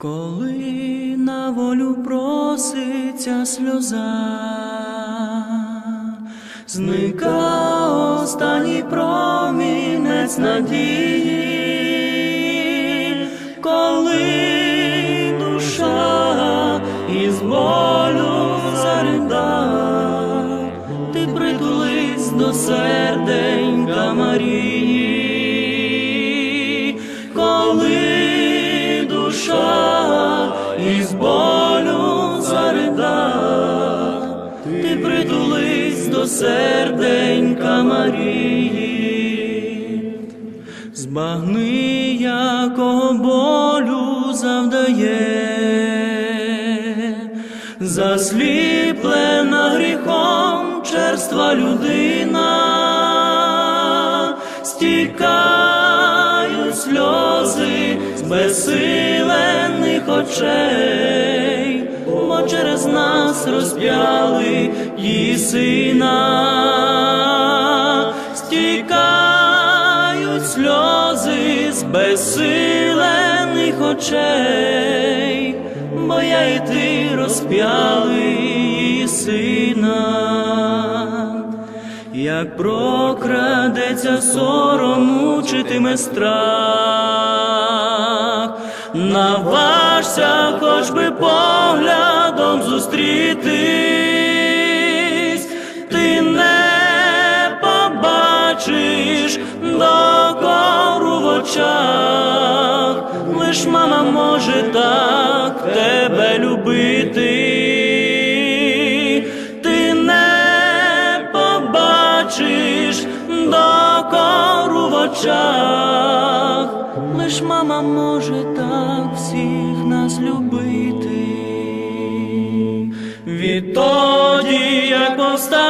Коли на волю проситься сльоза, зника останній промінець надії, коли душа із болю зарида, ти притулись до серденька Марії, серденька Марії, збагни, якого болю завдає, засліплена гріхом черства людина, стікають сльози з безсилених очей, бо через нас розп'яли її сина, стікають сльози з безсилених очей, бо я і ти розп'яли її сина. Як прокрадеться сором, мучитиме страх, наважся хоч би поглядом зустрітись, побачиш докору в очах, лиш мама може так тебе любити. Ти не побачиш докору в очах, лиш мама може так всіх нас любити. Відтоді, як повстав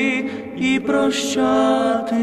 і прощати.